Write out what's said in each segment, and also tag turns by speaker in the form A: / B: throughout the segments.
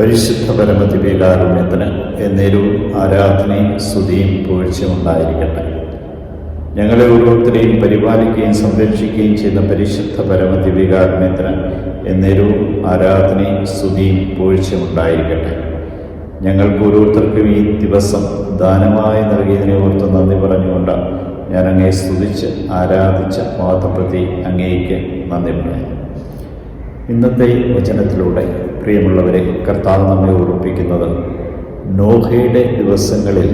A: പരിശുദ്ധ പരമദിവ്യകാരുണ്യത്തിന് എന്നേരും ആരാധനയും സ്തുതിയും പൂഴ്ചയും ഉണ്ടായിരിക്കട്ടെ. ഞങ്ങളെ ഓരോരുത്തരെയും പരിപാലിക്കുകയും സംരക്ഷിക്കുകയും ചെയ്യുന്ന പരിശുദ്ധ പരമദിവ്യകാരുണ്യത്തിന് എന്നേരും ആരാധനയും സ്തുതിയും പൂഴ്ചയും ഉണ്ടായിരിക്കട്ടെ. ഞങ്ങൾക്ക് ഓരോരുത്തർക്കും ഈ ദിവസം ദാനമായി നൽകിയതിനെ ഓർത്ത് നന്ദി പറഞ്ഞുകൊണ്ട് ഞാൻ അങ്ങയെ സ്തുതിച്ച് ആരാധിച്ച മഹത്വപ്രതി അങ്ങേക്ക് നന്ദി പറയാം. ഇന്നത്തെ വചനത്തിലൂടെ പ്രിയമുള്ളവരെ കർത്താവ് നമ്മെ ഓർപ്പിക്കുന്നത് നോഹയുടെ ദിവസങ്ങളിൽ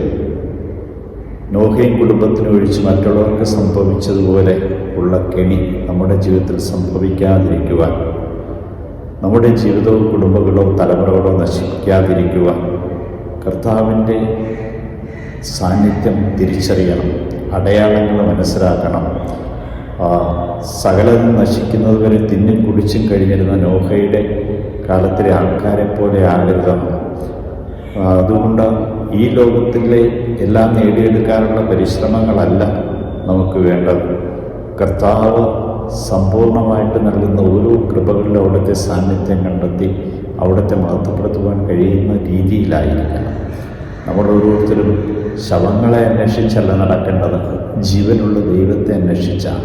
A: നോഹയും കുടുംബത്തിന് ഒഴിച്ച് മറ്റുള്ളവർക്ക് സംഭവിച്ചതുപോലെ ഉള്ള കെണി നമ്മുടെ ജീവിതത്തിൽ സംഭവിക്കാതിരിക്കുവാൻ നമ്മുടെ ജീവിതവും കുടുംബങ്ങളോ തലമുറകളോ നശിക്കാതിരിക്കുവാൻ കർത്താവിന്റെ സാന്നിധ്യം തിരിച്ചറിയണം അടയാളങ്ങൾ മനസ്സിലാക്കണം സകലതും നശിക്കുന്നത് വരെ തിന്നും കുടിച്ചും കഴിഞ്ഞിരുന്ന നോഹയുടെ കാലത്തിലെ ആൾക്കാരെ പോലെ ആകരുതെന്ന് അതുകൊണ്ട് ഈ ലോകത്തിലെ എല്ലാം നേടിയെടുക്കാനുള്ള പരിശ്രമങ്ങളല്ല നമുക്ക് വേണ്ടത്. കർത്താവ് സമ്പൂർണമായിട്ട് നൽകുന്ന ഓരോ കൃപകളിലും അവിടുത്തെ സാന്നിധ്യം കണ്ടെത്തി അവിടുത്തെ മഹത്വപ്പെടുത്തുവാൻ കഴിയുന്ന രീതിയിലായിരിക്കണം. നമ്മൾ ഓരോരുത്തരും ശവങ്ങളെ അന്വേഷിച്ചല്ല നടക്കേണ്ടത്. ജീവനുള്ള ദൈവത്തെ അന്വേഷിച്ചാണ്.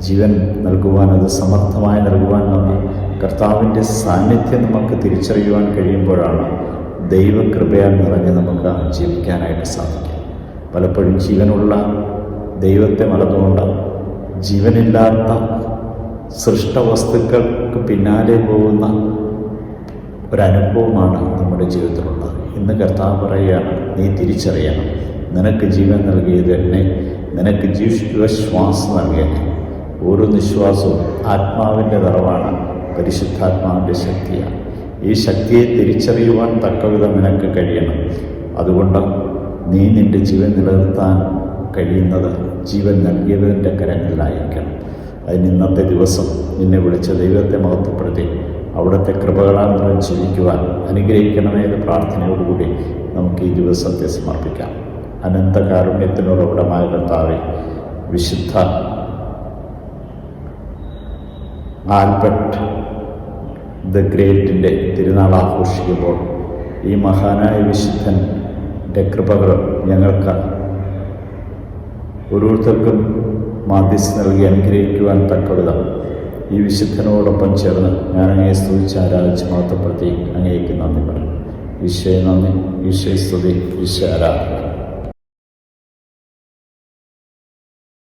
A: ജീവൻ നൽകുവാൻ അത് സമർത്ഥമായി നൽകുവാൻ നമ്മെ കർത്താവിന്റെ സാന്നിധ്യം നമുക്ക് തിരിച്ചറിയുവാൻ കഴിയുമ്പോഴാണ് ദൈവകൃപയാൽ നിറഞ്ഞ് നമുക്ക് ജീവിക്കാനായിട്ട് സാധിക്കും പലപ്പോഴും ജീവനുള്ള ദൈവത്തെ മറന്നുകൊണ്ട് ജീവനില്ലാത്ത സൃഷ്ട വസ്തുക്കൾക്ക് പിന്നാലെ പോകുന്ന ഒരനുഭവമാണ് നമ്മുടെ ജീവിതത്തിലുള്ളത്. ഇന്ന് കർത്താവ് പറയുകയാണ് നീ തിരിച്ചറിയണം. നിനക്ക് ജീവൻ നൽകിയത് എന്നെ നിനക്ക് ജീവശ്വാസം നൽകിയെന്നെ ഓരോ നിശ്വാസവും ആത്മാവിന്റെ നിറവാണ് പരിശുദ്ധാത്മാവിന്റെ ശക്തിയാണ്. ഈ ശക്തിയെ തിരിച്ചറിയുവാൻ തക്കവിധം നിനക്ക് കഴിയണം. അതുകൊണ്ട് നീ നിന്റെ ജീവൻ നിലനിർത്താൻ കഴിയുന്നത് ജീവൻ നൽകിയവന്റെ കരങ്ങളിലായിരിക്കണം. അതിന് ഇന്നത്തെ ദിവസം നിന്നെ വിളിച്ച ദൈവത്തെ മഹത്വപ്പെടുത്തി അവിടുത്തെ കൃപകളാൽ ജീവിക്കുവാൻ അനുഗ്രഹിക്കണമേ എന്ന പ്രാർത്ഥനയോടുകൂടി നമുക്ക് ഈ ദിവസത്തെ സമർപ്പിക്കാം. അനന്ത ഉടമായ കർത്താവെ വിശുദ്ധ ആൽബർട്ട് ദ ഗ്രേറ്റിന്റെ തിരുനാൾ ആഘോഷിക്കുമ്പോൾ ഈ മഹാനായ വിശുദ്ധന്റെ കൃപകൾ ഞങ്ങൾക്ക് ഓരോരുത്തർക്കും മാധ്യസ് നൽകി അനുഗ്രഹിക്കുവാൻ തക്കവിധം. ഈ വിശുദ്ധനോടൊപ്പം ചേർന്ന് ഞാൻ അങ്ങയെ സ്തുതിച്ച് ആരാധിച്ച് മാത്രപ്പെടുത്തി അങ്ങേക്ക് നന്ദി പറയും ഈശോയെ നന്ദി. ഈശോയെ സ്തുതി. ഈശോ ആരാധന.